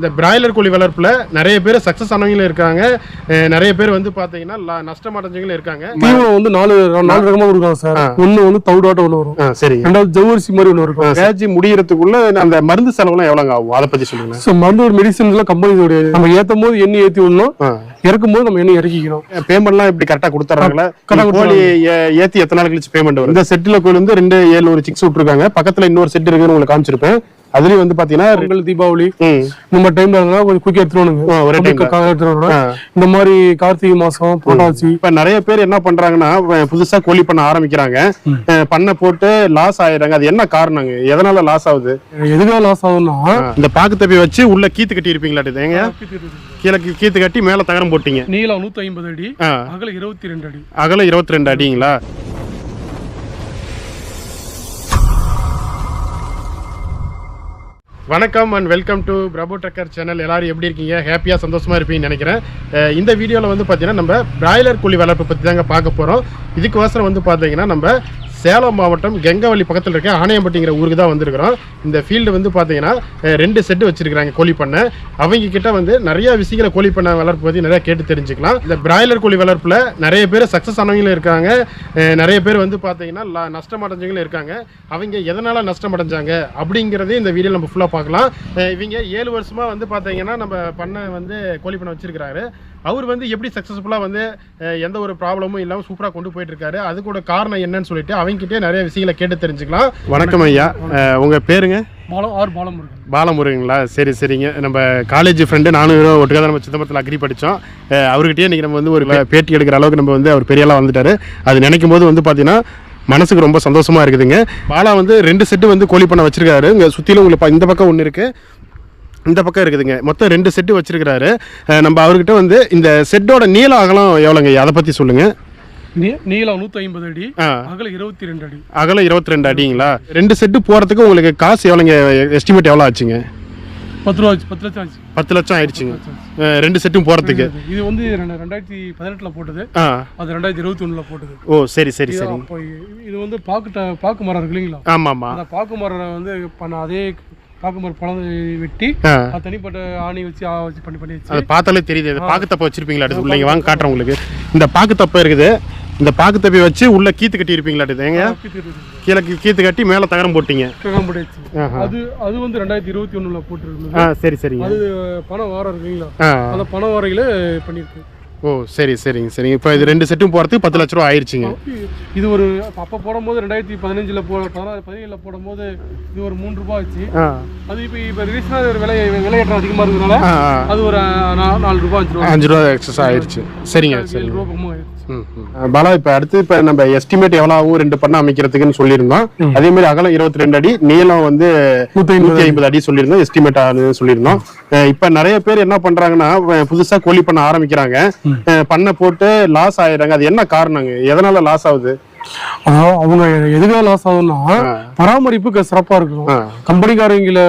இந்த பிராய்லர் கோழி வளர்ப்புல நிறைய பேர் சக்சஸ் ஆனவங்களும் இருக்காங்க. நிறைய பேர் வந்து பாத்தீங்கன்னா ல- நஷ்டம் அடைஞ்சவங்களும் இருக்காங்க. தீவனம் வந்து நாலு நாலு ரகமா கொடுக்காங்க சார். ஒண்ணு வந்து தவிடாட்டம் ஒண்ணு வரும். சரி ரெண்டாவது ஜவ்வரிசி மாதிரி ஒண்ணு இருக்கும். பேட்ச் முடியறதுக்குள்ள அந்த மருந்து செலவுலாம் எவ்வளவு ஆகும்? அதை பத்தி சொல்லுங்க. ஸோ மருந்து மெடிசன்ஸ் எல்லாம் கம்பெனியோட நம்ம ஏத்தும் போது எண்ணெய் ஏத்தி விடணும். இறக்கும் போது நம்ம எண்ணெய் இறக்கிக்கணும். பேமெண்ட்லாம் இப்படி கரெக்டா கொடுத்துறாங்களா? correct ஆ கோழி ஏத்தி எத்தனை நாள் கழிச்சு பேமெண்ட் வரும்? இந்த செட்டில் கோழி வந்து ரெண்டு ஏழு ஒரு சிக்ஸ் விட்டுருக்காங்க. பக்கத்துல இன்னொரு செட் இருக்குன்னு உங்களுக்கு காமிச்சிருப்பேன். அதுலயும் வந்து பாத்தீங்கன்னா பொங்கல் தீபாவளி ம். இந்த மாதிரி டைம்ல இருந்தா கொஞ்சம் குயிக்கா எடுத்துருவானுங்க ஒரே அப்படியே time ல. கா- எடுத்துட்டு வரணும். ஆ. இந்த மாதிரி கார்த்திகை மாசம் புரட்டாசி. இப்ப நிறைய பேர் என்ன பண்றாங்கன்னா புதுசா கோழி பண்ண ஆரம்பிக்கிறாங்க. பண்ண போட்டு லாஸ் ஆயிடுறாங்க. அது என்ன காரணங்க? எதனால லாஸ் ஆகுது? எதுக்காக லாஸ் ஆகும்னா இந்த பாக்கு தப்பி வச்சு உள்ள கீத்து கட்டி இருப்பீங்களா ஏங்க? கீழே கீத்து கட்டி மேல தகரம் போட்டீங்க. நீளம் நூத்தி ஐம்பது அடி. அகல இருபத்தி ரெண்டு அடி. அகலம் இருபத்தி ரெண்டு அடிங்களா? வணக்கம் and welcome to Prabhu Takkar channel எல்லாரும் எப்படி இருக்கீங்க? ஹாப்பியாக சந்தோஷமாக இருப்பீங்கன்னு நினைக்கிறேன். இந்த வீடியோவில் வந்து பார்த்தீங்கன்னா நம்ம பிராய்லர் கோழி வளர்ப்பு பற்றி தாங்க பார்க்க போகிறோம் இதுக்கு வசரம் வந்து பார்த்தீங்கன்னா நம்ம சேலம் மாவட்டம் கெங்கவள்ளி பக்கத்தில் இருக்க ஆணையம்பட்டிங்கிற ஊருக்கு தான் வந்திருக்கிறோம். இந்த ஃபீல்டு வந்து பார்த்தீங்கன்னா ரெண்டு செட்டு வச்சிருக்கிறாங்க கோழி பண்ணை. அவங்க கிட்ட வந்து நிறைய விஷயங்களை கோழி பண்ணை வளர்ப்பு பற்றி நிறைய கேட்டு தெரிஞ்சுக்கலாம். இந்த பிராய்லர் கோழி வளர்ப்பில் நிறைய பேர் சக்ஸஸ் ஆனவங்களும் இருக்காங்க. நிறைய பேர் வந்து பார்த்தீங்கன்னா நஷ்டம் அடைஞ்சவங்களும் இருக்காங்க. அவங்க எதனால் நஷ்டம் அடைஞ்சாங்க அப்படிங்கிறதையும் இந்த வீடியோ நம்ம ஃபுல்லாக பார்க்கலாம். இவங்க ஏழு வருஷமாக வந்து பார்த்தீங்கன்னா நம்ம பண்ணை வந்து கோழி பண்ணை வச்சிருக்கிறாரு. அவர் வந்து எப்படி சக்ஸஸ்ஃபுல்லாக வந்து எந்த ஒரு ப்ராப்ளமும் இல்லாமல் சூப்பராக கொண்டு போயிட்டு இருக்காரு அதுக்கூட காரணம் என்னன்னு சொல்லிட்டு அவங்ககிட்டே நிறைய விஷயங்களை கேட்டு தெரிஞ்சுக்கலாம். வணக்கம் ஐயா. அஹ் உங்க பேருங்க? பாலம் ஆறு பாலம் இருக்கு பாலமுருகங்களா சரி சரிங்க. நம்ம காலேஜ் ஃப்ரெண்டு நானும் ஒட்டுக்காக நம்ம சிதம்பரத்தில் அக்ரி படித்தோம் அவர்கிட்டயே இன்றைக்கி நம்ம வந்து ஒரு பேட்டி எடுக்கிற அளவுக்கு நம்ம வந்து அவர் பெரியாளாக வந்துட்டாரு. அது நினைக்கும் போது வந்து பார்த்தீங்கன்னா மனசுக்கு ரொம்ப சந்தோஷமா இருக்குதுங்க. பாலா வந்து ரெண்டு செட்டு வந்து கோழி பண்ண வச்சிருக்காரு. இங்கே சுற்றிலும் உங்களுக்கு இந்த பக்கம் ஒன்று இருக்கு. இந்த பக்கம் இருக்குதுங்க. மொத்தம் ரெண்டு செட்டு வச்சிருக்கிறாரு. நம்ம அவர்கிட்ட வந்து இந்த செட்டோட நீள அகலம் எவ்வளோங்க? அதை பற்றி சொல்லுங்க. நீ- நீளம் நூத்தி ஐம்பது அடி ஆ. அகல இருபத்தி ரெண்டு அடி. அகலம் இருபத்தி ரெண்டு அடிங்களா? ரெண்டு செட்டு போகிறதுக்கு உங்களுக்கு காசு எவ்வளோங்க? எஸ்டிமேட் எவ்வளோ ஆச்சுங்க? பத்து ரூபா பத்து லட்சம் ஆச்சு. பத்து லட்சம் ஆயிடுச்சுங்க. ரெண்டு செட்டும் போகிறதுக்கு இது வந்து ரெண்டு- ரெண்டாயிரத்தி பதினெட்டுல போட்டது. அது ரெண்டாயிரத்தி இருபத்தி ஒண்ணுல போட்டது. ஓ சரி சரி சரி. இது வந்து பாக்கு பாக்கு மரம் இருக்கு இல்லைங்களா? ஆமாம். ஆமாம் அந்த பாக்கு மரம் வந்து பண்ண அதே பாக்கு மரம் பழம் வெட்டி தனிப்பட்ட ஆணி வச்சு ஆ வச்சு பண்ணி பண்ணி அது பார்த்தாலே தெரியுது. இந்த பாக்கு தப்பை வச்சிருப்பீங்களா உள்ளீங்க வாங்க காட்டுறேன் உங்களுக்கு. இந்த பாக்கு தப்பை இருக்குது. இந்த பாக்கு தப்பை வச்சு உள்ள கீத்து கட்டி இருப்பீங்களா ஏங்க கீழே கீத்து கட்டி மேலே தகரம் போட்டீங்க. அது அது வந்து ரெண்டாயிரத்தி இருபத்தி ஒண்ணுல போட்டுருந்தது. ஆ சரி சரிங்க. அது பணம் வாரம் இருக்குங்களா? அந்த பணம் வாரையில பண்ணிருக்கு ஓ சரி சரிங்க சரிங்க. இப்போ இது ரெண்டு செட்டும் போகிறதுக்கு பத்து லட்ச ரூபா ஆயிடுச்சுங்க இது ஒரு அப்போ போடும்போது ரெண்டாயிரத்தி பதினஞ்சுல போ பதினாறு பதினேழுல போடும்போது இது ஒரு மூணு ரூபாய் ஆச்சு. ஆ. அது இப்போ இப்போ ரீசனாக விலை விலையேற்றம் அதிகமாக இருக்கிறதுனால. அது ஒரு நாலு ரூபாய் அஞ்சு ரூபாய் அஞ்சு ரூபா எக்ஸஸ் ஆயிடுச்சு சரிங்க ரூபா ஆயிடுச்சு ம், ம். பாலா இப்ப அடுத்து இப்ப நம்ம எஸ்டிமேட் எவ்வளவு ஆகும் ரெண்டு பண்ண அமைக்கிறதுக்குன்னு சொல்லியிருந்தோம். அதே மாதிரி அகலம் இருபத்தி ரெண்டு அடி நீளம் வந்து நூத்தி ஐம்பது அடி. சொல்லியிருந்தோம் எஸ்டிமேட் ஆகுதுன்னு சொல்லியிருந்தோம். இப்ப நிறைய பேர் என்ன பண்றாங்கன்னா அஹ் புதுசா கோழி பண்ண ஆரம்பிக்கிறாங்க. பண்ண போட்டு லாஸ் ஆயிடுறாங்க. அது என்ன காரணங்க? எதனால லாஸ் ஆகுது? அவங்க எதுக்காக லாஸ் ஆகும்னா பராமரிப்பு சிறப்பா இருக்கும். கம்பெனிக்காரங்கள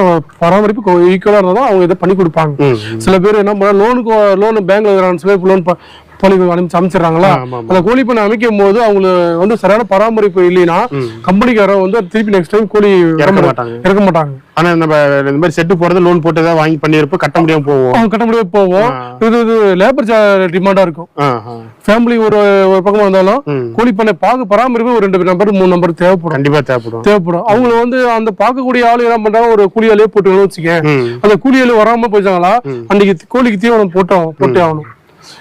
நம்ம பராமரிப்பு ஈக்குவலா இருந்தா தான் அவங்க இதை பண்ணி கொடுப்பாங்க. சில பேர் என்ன பண்ணா லோனுக்கு லோன் பேங்க்ல லோன் பண்ணி அனுப்பிச்சு அமைச்சிடறாங்களா. அந்த கோழி பண்ண அமைக்கும் போது அவங்களுக்கு வந்து சரியான பராமரிப்பு இல்லைன்னா கம்பெனிக்காரன் வந்து திருப்பி நெக்ஸ்ட் டைம் கோழி இறக்க மாட்டாங்க. இறக்க மாட்டாங்க. ஆனா நம்ம இந்த மாதிரி செட்டு போறது லோன் போட்டு ஏதாவது வாங்கி பண்ணிருப்போம் கட்ட முடியாம போவோம் கட்ட முடியாது போவோம் இது இது லேபர் டிமாண்டா இருக்கும். ஃபேமிலி ஒரு ஒரு பக்கமா இருந்தாலும் ம். கோழி பண்ணை பார்க்க பராமரிப்பு ஒரு ரெண்டு நம்பர் மூணு நம்பர் தேவைப்படும். கண்டிப்பா தேவைப்படும். தேவைப்படும். அவங்க வந்து அந்த பார்க்கக்கூடிய ஆளு என்ன பண்றாங்க ஒரு கூலியாலே போட்டு வச்சுக்க. அந்த கூலியாலே வராம போயிட்டாங்களா அன்னைக்கு கோழிக்கு தீவனம் போட்டோம் போட்டே ஆகணும்.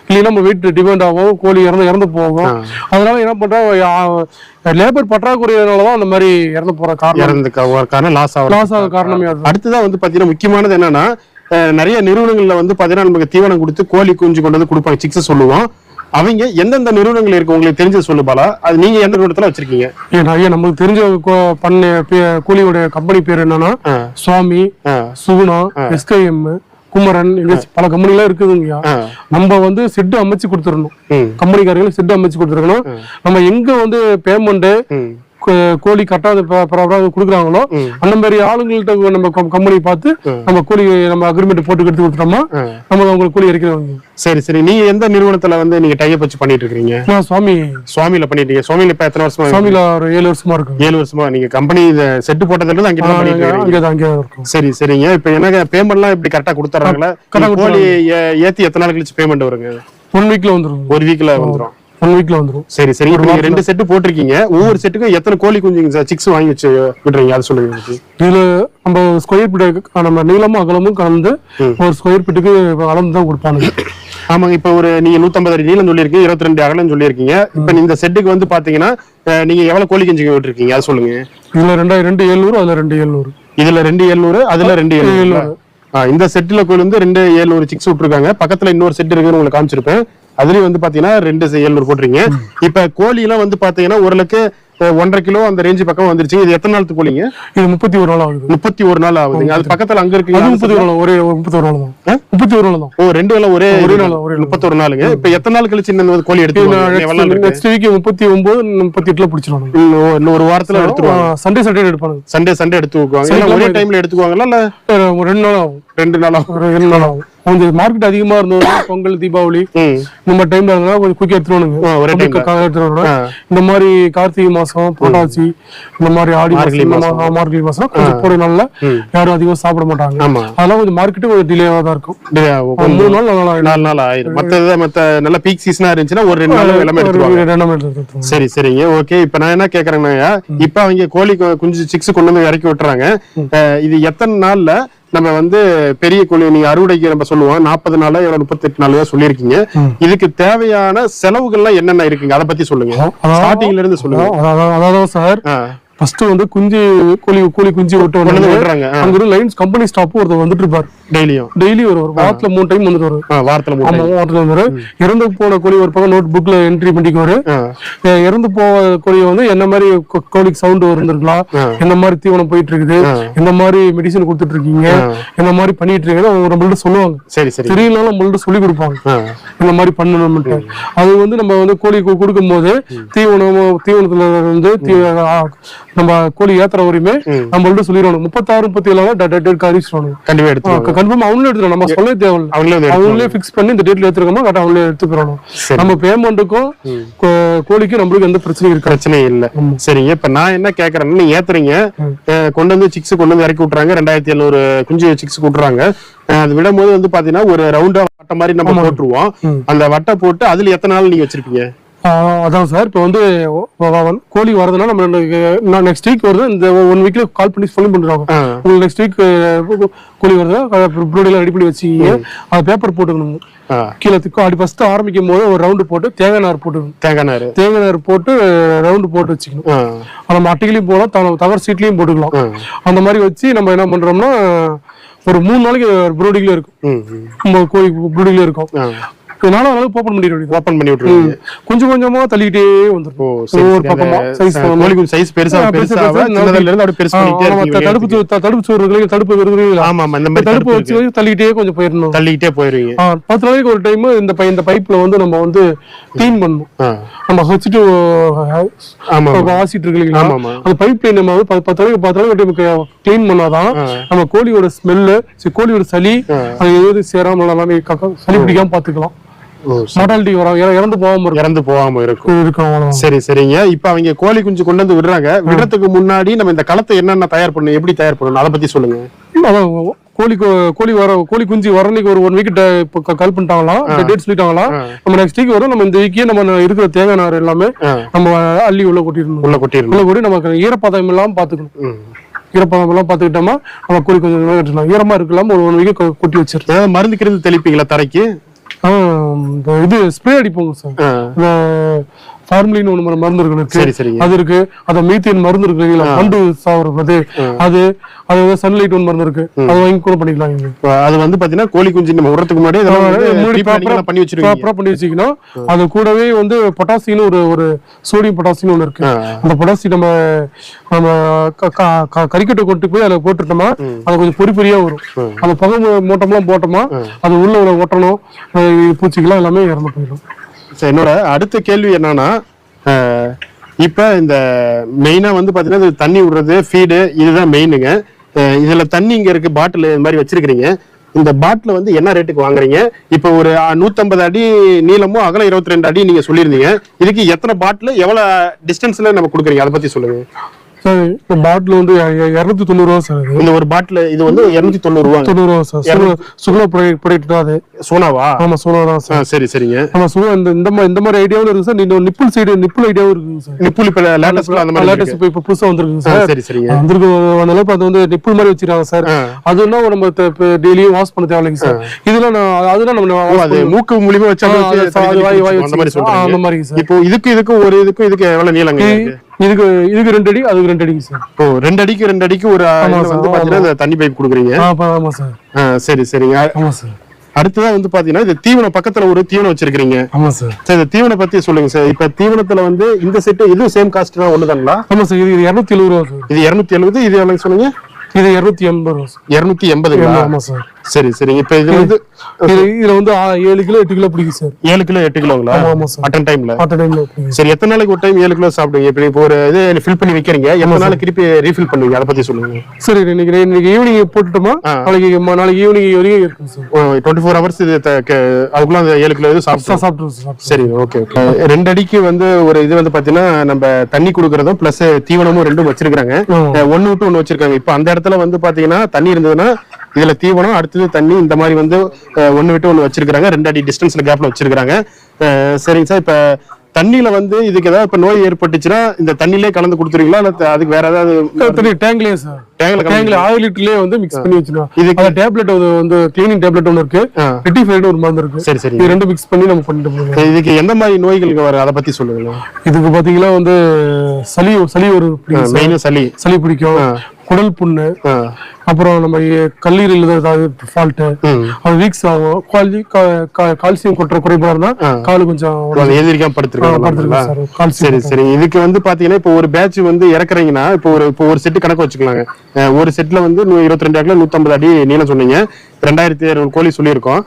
இல்லைன்னா நம்ம வீட்டு டிபெண்ட் ஆகும் கோழி இறந்து இறந்து போகும். அதனால என்ன பண்றாங்க லேபர் பற்றாக்குறையினால தான் அந்த மாதிரி இறந்து போற காரணம். இறந்து காரணம் லாஸ் ஆகும் லாஸ் ஆக காரணமே அதுதான் அடுத்ததா வந்து பாத்தீங்கன்னா முக்கியமானது என்னன்னா நிறைய நிறுவனங்கள்ல வந்து பாத்தீங்கன்னா நமக்கு தீவனம் கொடுத்து கோழி குஞ்சு கொண்டு வந்து கொடுப்பாங்க. சிக்ஸ் சொல்லுவோம். அவங்க எந்தெந்த நிறுவனங்கள் இருக்கு உங்களுக்கு தெரிஞ்சது சொல்லு பாலா. அது நீங்க எந்த நிறுவனத்துல வச்சிருக்கீங்க? ஐயா நமக்கு தெரிஞ்ச பண்ண கூலியோட கம்பெனி பேர் என்னன்னா சுவாமி சுகுணா எஸ்கேஎம் குமரன் பல கம்பெனி எல்லாம் இருக்குதுங்கய்யா. ஆ, நம்ம வந்து செட்டு அமைச்சு கொடுத்துடணும். ம், கம்பெனிக்காரங்களுக்கு செட்டு அமைச்சு கொடுத்துருக்கணும். நம்ம எங்க வந்து பேமெண்ட் கோழி கரெக்டாக ப்ராப்பராக கொடுக்குறாங்களோ. அந்த மாதிரி ஆளுங்கள்ட்ட நம்ம கம்பெனி பார்த்து. நம்ம கோழி நம்ம அக்ரிமெண்ட் போட்டு எடுத்து கொடுத்துட்டோமா ஆ. நம்ம அவங்களுக்கு கோழி இறக்கிறவங்க சரி சரி. நீங்க எந்த நிறுவனத்துல வந்து நீங்க டைப் வச்சு பண்ணிட்டு இருக்கீங்க நான் சுவாமி. சுவாமியில பண்ணிட்டு இருக்கீங்க. சுவாமியில இப்ப எத்தனை வருஷமா? சுவாமியில ஒரு ஏழு வருஷமா இருக்கும் ஏழு வருஷமா? நீங்க கம்பெனி செட்டு போட்டதுல இருந்து தான் பண்ணிட்டு இருக்கீங்க அங்கே அங்கே இருக்கும். சரி சரிங்க. இப்ப எனக்கு பேமெண்ட்லாம் இப்படி கரெக்டா கொடுத்துறாங்களா கோழி ஏத்தி எத்தனை நாள் கழிச்சு பேமெண்ட் வருங்க? ஒன் வீக்ல வந்துரும். ஒரு வீக்ல வந்துரும். ஒன் வீக்ல வந்துரும். சரி சரி. இப்ப நீங்க ரெண்டு செட்டு போட்டிருக்கீங்க. ஒவ்வொரு செட்டுக்கும் எத்தனை கோழி குஞ்சுங்க சிக்ஸ் வாங்கி வச்சு விடுறீங்க? அது சொல்லுங்க இதுல நம்ம ஸ்கொயர் ஃபீட் நம்ம நீளமும் அகலமும் கலந்து. ஒரு ஸ்கொயர் ஃபீட்டுக்கு அளந்து தான் கொடுப்பானுங்க. ஆமாங்க. இப்ப ஒரு நீங்க 150 அடி நீளம் சொல்லியிருக்கீங்க இருபத்தி ரெண்டு அகலம் சொல்லியிருக்கீங்க. இப்ப இந்த செட்டுக்கு வந்து பாத்தீங்கன்னா நீங்க எவ்வளவு கோழி குஞ்சுங்க விட்டுருக்கீங்க? அது சொல்லுங்க. இதுல ரெண்டாயிரம் ரெண்டு எழுநூறு அதுல ரெண்டு எழுநூறு. இதுல ரெண்டு எழுநூறு அதுல ரெண்டு எழுநூறு. இந்த செட்டுல கோழி வந்து ரெண்டு எழுநூறு சிக்ஸ் விட்டுருக்காங்க. பக்கத்துல இன்னொரு செட் இருக்குன்னு உங்களுக்கு காமிச்சிருப்பேன். அதுலயும் வந்து பாத்தீங்கன்னா ரெண்டு எழுநூறு போட்டுறீங்க இப்ப கோழி எல்லாம் வந்து பாத்தீங்கன்னா ஓரளவுக்கு ஒன்றரை கிலோ அந்த ரேஞ்சு பக்கம் வந்துருச்சு இது எத்தனை நாளுக்கு கோழிங்க? இது முப்பத்தி ஒரு நாள் ஆகுது. முப்பத்தி ஒரு நாள் ஆகுதுங்க. அது பக்கத்துல அங்க அது இருக்குங்க முப்பத்தி ஒரு நாள் ஒரே முப்பத்தி ஒரு நாள்? தான். முப்பத்தி ஒரு நாள் தான். ஓ ரெண்டு வேலை ஒரே ஒரே நாள், ஒரே. முப்பத்தொரு நாளுங்க. இப்ப எத்தனை நாள் கழிச்சு இந்த கோழி எடுத்து நெக்ஸ்ட் வீக் முப்பத்தி ஒன்பது முப்பத்தி எட்டுல பிடிச்சிருவாங்க இன்னும் ஒரு வாரத்துல எடுத்துருவாங்க சண்டே சண்டே எடுப்பானுங்க. சண்டே சண்டே எடுத்து வைக்குவாங்க. இல்ல ஒரே டைம்ல எடுத்துக்குவாங்களா? இல்ல? ரெண்டு நாள் ஆகும். ரெண்டு நாள் ஆகும். ஒரு ரெண்டு நாள் ஆகும். கொஞ்சம் மார்க்கெட் அதிகமா இருந்தது பொங்கல் தீபாவளி. இந்த மாதிரி டைம்ல இருந்தா கொஞ்சம் குயிக்கா எடுத்துருவானுங்க. இந்த மாதிரி கார்த்திகை மாசம் புரட்டாசி இந்த மாதிரி ஆடி மாசம் மார்கழி மாசம். கொஞ்சம் போற நாள்ல. யாரும் அதிகம் சாப்பிட மாட்டாங்க. அதெல்லாம் கொஞ்சம் மார்க்கெட்டு கொஞ்சம் டிலேவா தான் இருக்கும். மூணு நாள் நாலு நாள் ஆயிரும். மத்த மத்த நல்ல பீக் சீசனா இருந்துச்சுன்னா ஒரு ரெண்டு நாள் எல்லாமே எடுத்துருவாங்க. சரி சரிங்க. ஓகே இப்ப நான் என்ன கேக்குறேன்னா இப்ப அவங்க கோழி குஞ்சு சிக்ஸ் கொண்டு வந்து இறக்கி விட்டுறாங்க. இது எத்தனை நாள்ல நம்ம வந்து பெரிய கோழி நீங்க அறுவடைக்கு நம்ம சொல்லுவோம். நாற்பது நாள் எவ்வளவு முப்பத்தெட்டு நாள் சொல்லியிருக்கீங்க. இதுக்கு தேவையான செலவுகள்லாம் என்னென்ன இருக்குங்க? அதை பத்தி சொல்லுங்க. ஸ்டார்டிங்ல இருந்து சொல்லுங்க. அதான் சார். ஃபர்ஸ்ட் வந்து குஞ்சு கோழி கோழி குஞ்சு விட்டு விடுறாங்க அங்க லைன்ஸ் கம்பெனி ஸ்டாப் ஒருத்தர் வந்துட்டு இருப்பாரு. டெய்லியும் டெய்லி ஒரு வாரத்துல மூணு டைம் வந்துட்டு ஆ, வாரத்துல மூணு ஆமா வாரத்துல இறந்து போன கோழி ஒரு பக்கம் நோட் புக்ல என்ட்ரி பண்ணிக்குவாரு ஆ, அஹ் இறந்து போன கோழியை வந்து என்ன மாதிரி கோழிக்கு சவுண்ட் இருந்திருக்கலாம். என்ன மாதிரி தீவனம் போயிட்டு இருக்குது. என்ன மாதிரி மெடிசன் கொடுத்துட்டு இருக்கீங்க. என்ன மாதிரி பண்ணிட்டு இருக்கீங்கன்னு அவங்க நம்மள்ட்ட சொல்லுவாங்க சரி சரி தெரியலனாலும் நம்மள்ட்ட சொல்லி கொடுப்பாங்க இந்த மாதிரி பண்ணணும்ட்டு அது வந்து நம்ம வந்து கோழி கொடுக்கும் போது தீவனம் தீவனத்துல இருந்து தீ- ஆ, நம்ம கோழி ஏத்துற வரையுமே. நம்மள்ட்ட சொல்லிடுவாங்க முப்பத்தாறு முப்பத்தி ஏழு டேட் அறிவிச்சிருவாங்க கண்டிப்பா எடுத்துருவாங்க கன்ஃபார்ம் அவங்களே எடுத்துருவாங்க நம்ம சொல்ல தேவையில்லை. அவங்களே. அவங்களே ஃபிக்ஸ் பண்ணி இந்த டேட்ல எடுத்துருக்கோமா கரெக்டா அவங்களே எடுத்துக்கிறோம். நம்ம பேமெண்ட்டுக்கும் கோழிக்கும் நம்மளுக்கு எந்த பிரச்சனையும் இருக்காது. பிரச்சனை இல்ல. சரிங்க. இப்ப நான் என்ன கேக்குறேன்னா நீங்க ஏத்துறீங்க. கொண்டு வந்து சிக்ஸ் கொண்டு வந்து இறக்கி விட்டுறாங்க. ரெண்டாயிரத்தி எழுநூறு குஞ்சு சிக்ஸ் விட்டுறாங்க அஹ், அது விடும்போது வந்து பாத்தீங்கன்னா ஒரு ரவுண்டா வட்ட மாதிரி நம்ம போட்டுருவோம். அந்த வட்டை போட்டு அதுல எத்தனை நாள் நீங்க வச்சிருப்பீங்க? அதான் சார். இப்போ வந்து கோழி வரதுன்னா நம்ம நெக்ஸ்ட் வீக் வருது. இந்த ஒன் வீக்ல கால் பண்ணி சொல்லி பண்ணுறாங்க உங்களுக்கு நெக்ஸ்ட் வீக் கோழி வருது? ப்ரூடியில் ரெடி பண்ணி வச்சுக்கிங்க அது பேப்பர் போட்டுக்கணும். கீழே அடி ஃபர்ஸ்ட் ஆரம்பிக்கும் போது ஒரு ரவுண்டு போட்டு தேங்காய் நார் போட்டுக்கணும். தேங்காய் நாரு. தேங்காய் நார் போட்டு ரவுண்டு போட்டு வச்சுக்கணும். நம்ம அட்டைகளையும் போடலாம். தவ- தவறு சீட்லையும் போட்டுக்கலாம். அந்த மாதிரி வச்சு நம்ம என்ன பண்றோம்னா ஒரு மூணு நாளைக்கு ப்ரூடிங்ல இருக்கும். கோழி ப்ரூடிங்ல இருக்கும். நானும் அளவுக்கு ஓப்பன் வேண்டியது ஓபன் பண்ணி விட்டுருவீங்க. கொஞ்சம் கொஞ்சமா தள்ளிக்கிட்டே ஒவ்வொரு சரி. பக்கமா கோழி குஞ்சு சைஸ் பெருசா பெருசு, இருந்து அப்படியே பெருசு தடுப்பு தடுப்பு இருக்கு தடுப்பு இருக்குங்களா ஆமா ஆமா இந்த மாதிரி தடுப்பு வச்சு தள்ளிக்கிட்டே கொஞ்சம் போயிடணும். தள்ளிக்கிட்டே போயிருவீங்க. பத்து நாளைக்கு ஒரு டைம் இந்த பை இந்த பைப்ல வந்து நம்ம வந்து க்ளீன் பண்ணணும். நம்ம வச்சுட்டு ஆமா. வாசிட்டு இருக்கு அந்த பைப் லைன் நம்ம பத்து பத்து நாளைக்கு பத்து நாளைக்கு க்ளீன் பண்ணாதான். நம்ம கோழியோட ஸ்மெல்லு கோழியோட சளி. அது எது சேராம சளி பிடிக்காம பாத்துக்கலாம். இற- இறந்து போகாம இறந்து போகாம இருக்கும். இருக்கும். சரி சரிங்க. இப்ப அவங்க கோழி குஞ்சு கொண்டு வந்து விடுறாங்க. விடுறதுக்கு முன்னாடி நம்ம இந்த களத்தை என்னென்ன தயார் பண்ணணும் எப்படி தயார் பண்ணணும் அதை பத்தி சொல்லுங்க. கோழி கோழி வர கோழி குஞ்சு வர அன்னைக்கு ஒரு ஒன் வீக் இப்போ கால் பண்ணிட்டாங்களாம் டேட் சொல்லிட்டாங்களாம் ஆ. நம்ம நெக்ஸ்ட் வீக் வரும் நம்ம இந்த வீக்கே நம்ம இருக்கிற நார் எல்லாமே நம்ம அள்ளி உள்ள கொட்டிடணும். உள்ள கொட்டிடணும். உள்ள கொட்டி நமக்கு ஈரப்பதம் இல்லாம பாத்துக்கணும். ம். ஈரப்பதம் எல்லாம் பாத்துக்கிட்டோமா நம்ம கோழி கொஞ்சம் ஈரமா இருக்கலாம் ஒரு ஒன் வீக் கொட்டி வச்சிருக்கோம் மருந்து கிருந்து தெளிப்பீங்களா தரைக்கு? இது ஸ்ப்ரே அடிப்போங்க சார் ஃபார்மலின் ஒன்று மருந்து இருக்கு. சரி சரிங்க. அது இருக்கு. அத மீத்தேன் மருந்து இருக்கு இல்லைங்களா பண்டு சாவுறது அது அது சன்லைட் ஒன்று மருந்து இருக்கு. அது வாங்கி கூட பண்ணிக்கலாம் நீங்க அது வந்து பாத்தீங்கன்னா கோழி குஞ்சு நம்ம விடுறதுக்கு முன்னாடி இதெல்லாம் வந்து பண்ணி வச்சிருக்கீங்க ப்ராப்பரா பண்ணி வச்சுக்கணும். அது கூடவே வந்து பொட்டாசியம் ஒரு ஒரு சோடியம் பொட்டாசியம் ஒன்று இருக்கு. அந்த பொட்டாசி நம்ம நம்ம கறிக்கட்டை கொண்டு போய் அதில் போட்டுட்டோமா அது கொஞ்சம் பொறி பொரியா வரும். அந்த புகை மூட்டம்லாம் போட்டோமா அது உள்ள அஹ் பூச்சிக்கெல்லாம் எல்லாமே இறந்து போயிடும். சரி, என்னோட அடுத்த கேள்வி என்னன்னா இப்போ இந்த மெயினா வந்து பாத்தீங்கன்னா இது தண்ணி விடுறது ஃபீடு இதுதான் மெயினுங்க இதில் இதுல தண்ணி இங்க இருக்கு பாட்டில் இது மாதிரி வச்சிருக்கிறீங்க. இந்த பாட்டில் வந்து என்ன ரேட்டுக்கு வாங்குறீங்க? இப்போ ஒரு நூற்றம்பது அடி நீளமும் அகலம் 22 ரெண்டு அடி நீங்க சொல்லியிருந்தீங்க. இதுக்கு எத்தனை பாட்டில் எவ்வளவு டிஸ்டன்ஸ்ல நம்ம கொடுக்குறீங்க? அதை பத்தி சொல்லுங்க. சார் பாட்டில் வந்து இரநூத்தி தொண்ணூறு ரூபா சார் இந்த ஒரு பாட்டில் இது வந்து 290 தொண்ணூறு ரூபா சார் சுகுணா ப்ராடக்ட் ப்ராடக்ட் தான் அது? சோனாவா? ஆமா சுகுணா தான் ஆ, சார் சரி சரிங்க. ஆமா சுகுணா இந்த இந்த மாதிரி இந்த மாதிரி ஐடியாவும் இருக்கு சார் நீங்க நிப்புள் சைடு நிப்புள் ஐடியாவும் இருக்குங்க சார் இப்ப அந்த மாதிரி லேட்டஸ்ட் இப்போ இப்போ புதுசா வந்திருக்குங்க இருக்கு. ஆ, சார் சரி சரிங்க. வந்திருக்கு இப்ப அது வந்து நிப்புள் மாதிரி வச்சிருக்காங்க சார் ஆ. அதுன்னா நம்ம டெய்லியும் வாஷ் பண்ண தேவையில்லைங்க சார் இதெல்லாம் நான் அதெல்லாம் நம்ம அது மூக்கு மூலியமா வச்சா அந்த மாதிரி சொல்றீங்க. அந்த சார் இப்போ இதுக்கு இதுக்கு ஒரு இதுக்கு இதுக்கு எவ்வளவு நீளங்க? இதுக்கு இதுக்கு ரெண்டு அடி அதுக்கு ரெண்டு அடிங்க சார். ஓ ரெண்டு அடிக்கு ரெண்டு அடிக்கு ஒரு வந்து பாத்தீங்கன்னா இந்த தண்ணி பைப் கொடுக்குறீங்க. ஆமா சார் சரி. சரிங்க. ஆமா சார். அடுத்ததா வந்து பாத்தீங்கன்னா இது தீவனம் பக்கத்துல ஒரு தீவனம் வச்சிருக்கீங்க ஆமா சார். சரி இந்த தீவனம் பத்தி சொல்லுங்க சார். இப்ப தீவனத்துல வந்து இந்த செட்டு இதுவும் சேம் காஸ்ட் தான் ஒண்ணுதாங்களா? ஆமா சார் இது இரநூத்தி எழுபது ரூபா சார். இது இருநூத்தி எழுபது இது எவ்வளவு சொன்னீங்க? இது இரநூத்தி எண்பது ரூபா இருநூத்தி எண்பதுங்களா? ஆமா சார். சரி சரிங்க இப்ப இது வந்து இது இதுல வந்து ஏழு கிலோ எட்டு கிலோ பிடிக்கும் சார். ஏழு கிலோ எட்டு கிலோங்களா? ஆமா சார். அட்டன் டைம்ல சரி எத்தனை நாளைக்கு ஒரு டைம் ஏழு கிலோ சாப்பிடுவீங்க? இப்ப இப்போ ஒரு இது ஃபில் பண்ணி வைக்கிறீங்க. எத்தனை நாளைக்கு திருப்பி ரீஃபில் பண்ணுவீங்க? அதை பத்தி சொல்லுங்க. சரி இன்னைக்கு இன்னைக்கு ஈவினிங் போட்டுட்டோமா. நாளைக்கு நாளைக்கு ஈவினிங் வரைக்கும் இருக்கும் சார். டுவெண்ட்டி ஃபோர் ஹவர்ஸ் இது அதுக்குள்ள அந்த ஏழு கிலோ இது சாப்பிட்டு சார் சாப்பிட்டுருவோம் சார். சரி ஓகே ஓகே ரெண்டு அடிக்கு வந்து ஒரு இது வந்து பாத்தீங்கன்னா நம்ம தண்ணி கொடுக்கறதும் பிளஸ் தீவனமும் ரெண்டும் வச்சிருக்காங்க. ஒன்னு விட்டு ஒண்ணு வச்சிருக்காங்க. இப்போ அந்த இடத்துல வந்து பாத்தீங்கன்னா தண்ணி இருந்ததுன்னா இதுல தீவனம் அடுத்தது தண்ணி இந்த மாதிரி வந்து ஒண்ணு விட்டு ஒண்ணு வச்சிருக்காங்க ரெண்டு அடி டிஸ்டன்ஸ்ல கேப்ல வச்சிருக்காங்க சரிங்க சார் இப்ப தண்ணியில வந்து இதுக்கு ஏதாவது இப்ப நோய் ஏற்பட்டுச்சுன்னா இந்த தண்ணிலே கலந்து கொடுத்துருவீங்களா? அதுக்கு வேற ஏதாவது டேங்க்லயே சார் டேங்க்ல டேங்க்ல ஆறு லிட்டர்லயே வந்து மிக்ஸ் பண்ணி வச்சிருக்கோம் இதுக்கு- டேப்லெட் வந்து கிளீனிங் டேப்லெட் ஒன்று இருக்கு. ரெட்டிஃபைடு ஒரு மருந்து இருக்கு. சரி சரி. இது ரெண்டும் மிக்ஸ் பண்ணி நம்ம பண்ணிட்டு போகணும் இதுக்கு எந்த மாதிரி நோய்களுக்கு வரும் அதை பத்தி சொல்லுங்களேன். இதுக்கு பாத்தீங்கன்னா வந்து சளி சளி ஒரு சளி. சளி பிடிக்கும். குடல் புண்ணு. அப்புறம் நம்ம கல்லீரல் ஏதாவது ஃபால்ட்டு. அது வீக்ஸ் ஆகும். காலி கால்சியம் கொட்டுற குறைபாடு இருந்தா கால் கொஞ்சம் அதை எதிர்க்காம படுத்துருக்காங்க படுத்துருக்கு சார். சரி சரி. இதுக்கு வந்து பாத்தீங்கன்னா இப்போ ஒரு பேட்ச் வந்து இறக்குறீங்கன்னா இப்போ ஒரு இப்போ ஒரு செட்டு கணக்கு வச்சுக்கலாங்க. ஒரு செட்ல வந்து இருபத்தி ரெண்டு அடில நூத்தம்பது அடி நீளம் சொன்னீங்க. ரெண்டாயிரத்தி அறுநூறு கோழி சொல்லியிருக்கோம்.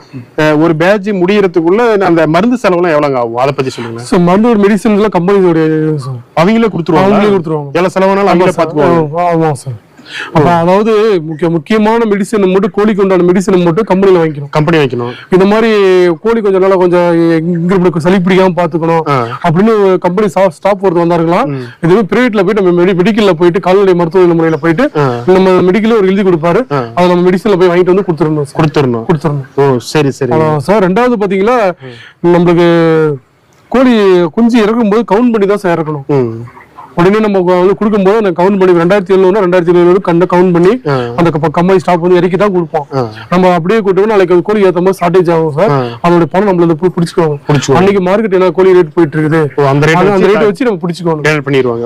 ஒரு பேட்ச் முடியறதுக்குள்ள அந்த மருந்து செலவுலாம் எவ்வளவு ஆகும்? அதை பத்தி சொல்லுங்க. ஸோ மருந்து ஒரு மெடிசன்ஸ் எல்லாம் கம்பெனியோட சார் அவங்களே கொடுத்துருவாங்க அவங்களே கொடுத்துருவாங்க. எவ்வளவு செலவானாலும் அவங்களே பாத்துக்குவாங்க ஆமா சார். அப்ப அதாவது முக்கிய முக்கியமான மெடிசன் மட்டும் கோழிக்கு உண்டான மெடிசன் மட்டும் கம்பெனில வாங்கிக்கணும். கம்பெனி வைக்கணும் இந்த மாதிரி கோழி கொஞ்சம் நாளா கொஞ்சம் இங்க இப்படி சளி பிடிக்காம பாத்துக்கணும். அப்படின்னு கம்பெனி ஸ்டாப் ஒருத்தர் வந்தாருங்களா? இதுவே பிரைவேட்ல போயிட்டு நம்ம மெடிக்கல்ல போயிட்டு கால்நடை மருத்துவ முறையில போயிட்டு. நம்ம மெடிக்கல்ல ஒரு எழுதி கொடுப்பாரு. அதை நம்ம மெடிசன்ல போய் வாங்கிட்டு வந்து கொடுத்துடணும் கொடுத்துடணும். கொடுத்துடணும். ஓ சரி சரி. சார் ரெண்டாவது பாத்தீங்கன்னா நம்மளுக்கு கோழி குஞ்சு இறக்கும்போது கவுண்ட் பண்ணி தான் சார் இறக்கணும். உடனே நம்ம வந்து கொடுக்கும்போது அந்த கவுண்ட் பண்ணி ரெண்டாயிரத்தி எழுநூறு ரெண்டாயிரத்தி எழுநூறு கண்ட கவுண்ட் பண்ணி. அந்த க- கம்பெனி ஸ்டாப் வந்து இறக்கி தான் கொடுப்போம். நம்ம அப்படியே கூட்டு நாளைக்கு அது கோழி ஏத்த போது ஷார்டேஜ் ஆகும் சார். அதோட பணம் நம்மள போய் பிடிச்சிக்குவாங்க. அன்னைக்கு மார்க்கெட் என்ன கோழி ரேட் போயிட்டு இருக்குது? அந்த அது அந்த ரேட் ரேட் வச்சு நம்ம பண்ணிடுவாங்க.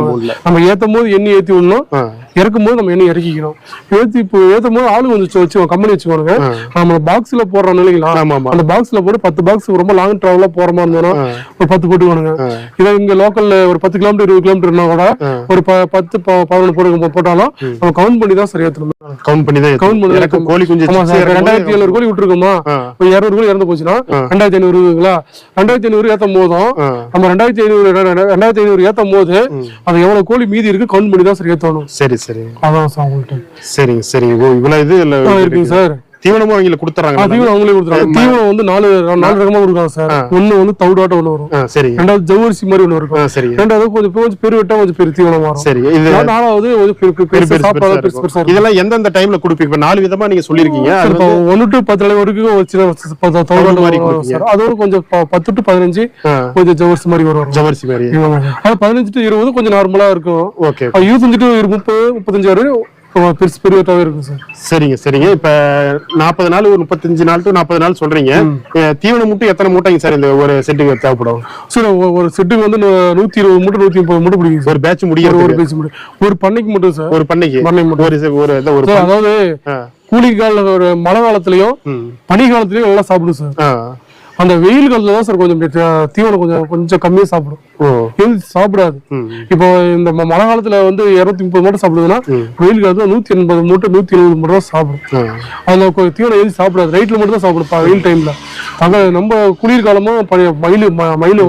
அமௌண்ட்ல நம்ம ஏத்தும் போது எண்ணெய் ஏத்தி விடணும். இறக்கும் போது நம்ம எண்ணெய் இறக்கிக்கணும். ஏத்தி இப்போ ஏத்தும் போது ஆளு வந்து வச்சு- கம்பெனி வச்சுக்கோங்க நம்ம பாக்ஸ்ல போடுறோம் இல்லைங்களா? அந்த பாக்ஸ்ல போட்டு பத்து பாக்ஸ் ரொம்ப லாங் டிராவலா போற மாதிரி இருந்தோம்னா. ஒரு பத்து போட்டுக்கணுங்க இதே இங்க லோக்கல்ல ஒரு பத்து கிலோமீட்டர் இருபது கிலோமீட்டர்னா கூட ஒரு பத்து பதினொன்று போட்டு போட்டாலும் நம்ம கவுண்ட் பண்ணி தான் சரி ஏத்தணும் கவுண்ட் பண்ணி தான் கவுண்ட் பண்ணி எனக்கு கோழி குஞ்சு ரெண்டாயிரத்தி எழுநூறு கோழி விட்டுருக்கோமா. இப்போ இரநூறு கோழி இறந்து போச்சுன்னா ரெண்டாயிரத்தி ஐநூறுங்களா ரெண்டாயிரத்தி ஐநூறு ஏத்தும் போதும். நம்ம ரெண்டாயிரத்தி ஐநூறு ரெண்டாயிரத்தி ஐநூறு ஏத்தும் போது அது எவ்வளவு கோழி மீதி இருக்கு கவுண்ட் பண்ணி தான் சரி ஏத்தணும் சரி சரி. அதான் சார் உங்கள்கிட்ட சரிங்க சரிங்க. ஓ இவ்வளவு இது இருக்குங்க சார். தீவனமும் அவங்கள கொடுத்துறாங்க தீவனம் அவங்களே கொடுத்துருவாங்க தீவனம் வந்து நாலு நாலு ரகமா கொடுக்குறாங்க சார். ஒண்ணு வந்து தவிடாட்டம் ஒண்ணு வரும். சரிங்க. ரெண்டாவது ஜவ்வரிசி மாதிரி ஒண்ணு இருக்கும். சரிங்க. ரெண்டாவது கொஞ்சம் கொஞ்சம் பெரு விட்டா கொஞ்சம் பெரிய தீவனம் வரும். சரி இது நாலாவது கொஞ்சம் பெரு- பெரு- இதெல்லாம் எந்தெந்த டைம்ல கொடுப்பீங்க? இப்ப நாலு விதமா நீங்க சொல்லிருக்கீங்க ஒன்னு டு பத்து அளவு வரைக்கும் ஒரு சின்ன ப- மாதிரி கொடுப்பீங்க. சார். அதோட கொஞ்சம் பத்து டு பதினஞ்சு கொஞ்சம் ஜவ்வரிசி மாதிரி வரும். ஜவரிசி மாதிரி. அது பதினஞ்சு டு இருபது கொஞ்சம் நார்மலா இருக்கும். ஓகே இருபத்தஞ்சு டு முப்பது முப்பத்தஞ்சு வரை பெருசு பெரியதாவே இருக்கும் சார். சரிங்க சரிங்க. இப்ப நாற்பது நாள் ஒரு முப்பத்தஞ்சு நாள் டு நாற்பது நாள் சொல்றீங்க. தீவனம் மட்டும் எத்தனை மூட்டைங்க சார் இந்த ஒரு செட்டுக்கு தேவைப்படும்? சார் ஒரு செட்டுக்கு வந்து நூத்தி இருபது மூட்டை நூத்தி முப்பது மூட்டை பிடிக்கும் சார். ஒரு பேட்ச் முடியறது ஒரு பேச்சு மட்டும் ஒரு பண்ணைக்கு மட்டும் சார். ஒரு பண்ணைக்கு? பண்ணை மட்டும். ஒரு ஒரு அதாவது கூலி கால ஒரு மழை காலத்துலயும் பனி காலத்துலயும் நல்லா சாப்பிடும் சார். அந்த வெயில் காலத்துல தான் சார் கொஞ்சம் தீவனம் கொஞ்சம் கொஞ்சம் கம்மியா சாப்பிடும். இது சாப்பிடாது. இப்போ இந்த மழை காலத்துல வந்து இருநூத்தி முப்பது மூட்டை சாப்பிடுதுன்னா வெயில் காலத்துல நூத்தி எண்பது மூட்டை நூத்தி எழுபது மூட்டை தான் சாப்பிடும். கொ- தீவனம் எதுவும் சாப்பிடாது. நைட்ல மட்டும் தான் சாப்பிடும் பா- வெயில் டைம்ல அங்க நம்ம குளிர்காலமும் பழைய மயில் மயில்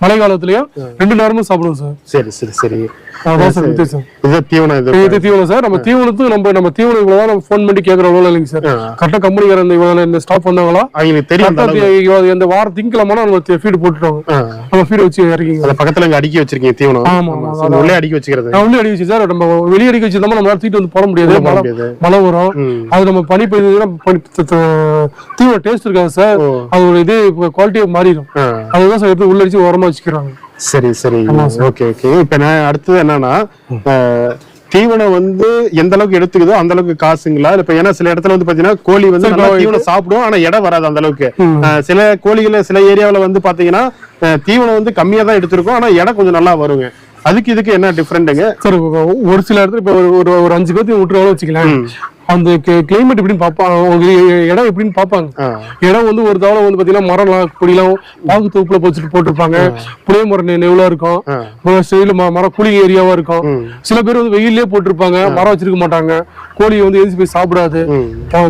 மழை காலத்துலயும் ரெண்டு நேரமும் சாப்பிடுவோம் சார். சரி சரி சரி. அதான் சார் வித்தியாசம் இது தீவனம் இது தீவனம் சார். நம்ம தீவனத்துக்கு நம்ம நம்ம தீவனம் இவ்வளவுதான் நம்ம ஃபோன் பண்ணி கேட்கற அவ்வளவு இல்லைங்க சார். கரெக்டா கம்பெனிக்கார இந்த இவ்வளவு இந்த ஸ்டாஃப் வந்தாங்களா? அவங்களுக்கு தெரியும் இந்த வாரம் திங்கக்கிழமைனா நம்ம ஃபீடு. நம்ம ஃபீடு வச்சு இறக்கிங்க. அந்த பக்கத்துல இங்க அடுக்கி வச்சிருக்கீங்க தீவனம். ஆமா, உள்ளே அடுக்கி வச்சுக்கிறது. உள்ளே அடி வச்சு சார். நம்ம வெளியே அடிக்க வச்சிருந்தோம்னா நம்மளால தூக்கிட்டு வந்து போட முடியாது. மழை வரும். அது நம்ம பனி பெய்யுதுன்னா பனி- த- த- தீவன டேஸ்ட் இருக்காது சார். ஓ. அது ஒரு இது குவாலிட்டியா மாறிடும். அதுதான் எடுத்து உள்ள அடிச்சு உரமா வச்சுக்கிறாங்க. சரி சரி. ஓகே ஓகே இப்ப நான் அடுத்தது என்னன்னா தீவனம் வந்து எந்த அளவுக்கு எடுத்துக்குதோ அந்த அளவுக்கு காசுங்களா? இப்ப ஏன்னா சில இடத்துல வந்து பாத்தீங்கன்னா கோழி வந்து தீவனம் சாப்பிடும் ஆனா இடம் வராது அந்த அளவுக்கு. சில கோழிகள் சில ஏரியாவுல வந்து பாத்தீங்கன்னா தீவனம் வந்து கம்மியா தான் எடுத்திருக்கும் ஆனா இடம் கொஞ்சம் நல்லா வருங்க. அதுக்கு இதுக்கு என்ன டிஃபரெண்ட்டுங்க சார் ஒரு- சில இடத்துல இப்ப ஒரு- ஒரு ஒரு அஞ்சு பேர்த்து விட்டுருவாங்க வச்சுக்கலாம் அந்த கிளைமேட் எப்படின்னு பார்ப்பாங்க இடம் எப்படின்னு பார்ப்பாங்க இடம் வந்து ஒரு தவளை வந்து பாத்தீங்கன்னா மரம்லாம் கொடிலாம் பாகு தோப்புல வச்சுட்டு போட்டிருப்பாங்க. புளிய மரம் நெவுலா இருக்கும். சைடுல மரம் குழி ஏரியாவா இருக்கும். சில பேர் வந்து வெயிலே போட்டிருப்பாங்க. மரம் வச்சிருக்க மாட்டாங்க. கோழி வந்து எதிர்த்து போய் சாப்பிடாது.